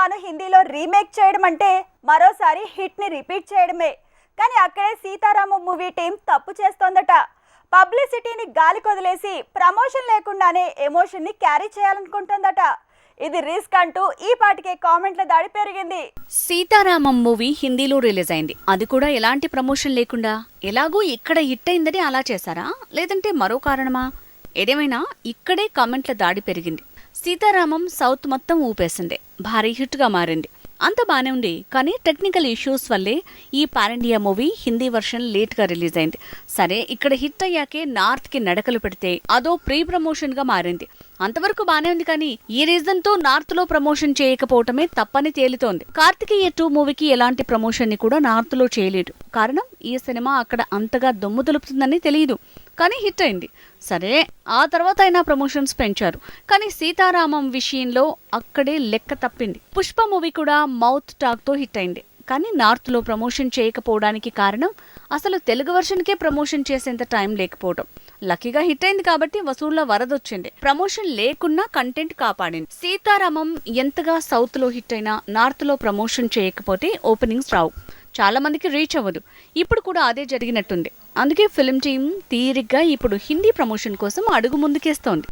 సినిమాను హిందీలో రీమేక్ చేయడం అంటే మరోసారి హిట్ని రిపీట్ చేయడమే. కానీ అక్కడే సీతారామం మూవీ టీం తప్పు చేస్తోందట. పబ్లిసిటీని గాలి కొదిలేసి ప్రమోషన్ లేకుండానే ఎమోషన్ని క్యారీ చేయాలనుకుంటోందట. ఇది రిస్క్ అంటూ ఈ పాటికే కామెంట్ల దాడి పెరిగింది. సీతారామం మూవీ హిందీలో రిలీజ్ అయింది. అది కూడా ఎలాంటి ప్రమోషన్ లేకుండా ఎలాగూ ఇక్కడ హిట్ అయిందని అలా చేశారా? లేదంటే మరో కారణమా? ఏదేమైనా ఇక్కడే కామెంట్ల దాడి పెరిగింది. సీతారామం సౌత్ మొత్తం ఊపేసిందే. భారీ హిట్గా మారింది. అంత బానే ఉంది కానీ టెక్నికల్ ఇష్యూస్ వల్లే ఈ pan India movie Hindi version లేట్గా రిలీజ్ అయింది. సరే ఇక్కడ హిట్ అయ్యాకే నార్త్కి నడకలు పెడితే అదో ప్రీ ప్రమోషన్గా మారింది. అంతవరకు బానే ఉంది కానీ ఈ రీజన్తో నార్త్లో ప్రమోషన్ చేయకపోవటమే తప్పని తేలితోంది. కార్తికేయ టూ మూవీకి ఎలాంటి ప్రమోషన్ని కూడా నార్త్లో చేయలేదు. కారణం ఈ సినిమా అక్కడ అంతగా దొమ్ము దులుపుతుందని తెలియదు కానీ హిట్ అయింది. సరే ఆ తర్వాత అయినా ప్రమోషన్స్ పెంచారు. కానీ సీతారామం విషయంలో అక్కడే లెక్క తప్పింది. పుష్ప మూవీ కూడా మౌత్ టాక్తో హిట్ అయింది. కానీ నార్త్లో ప్రమోషన్ చేయకపోవడానికి కారణం అసలు తెలుగు వర్షన్కే ప్రమోషన్ చేసేంత టైం లేకపోవడం. లక్కీగా హిట్ అయింది కాబట్టి వసూళ్ళ వరదొచ్చింది. ప్రమోషన్ లేకున్నా కంటెంట్ కాపాడింది. సీతారామం ఎంతగా సౌత్లో హిట్ అయినా నార్త్లో ప్రమోషన్ చేయకపోతే ఓపెనింగ్స్ రావు. చాలా మందికి రీచ్ అవ్వదు. ఇప్పుడు కూడా అదే జరిగినట్టుంది. అందుకే ఫిల్మ్ టీం తీరిగ్గా ఇప్పుడు హిందీ ప్రమోషన్ కోసం అడుగు ముందుకేస్తోంది.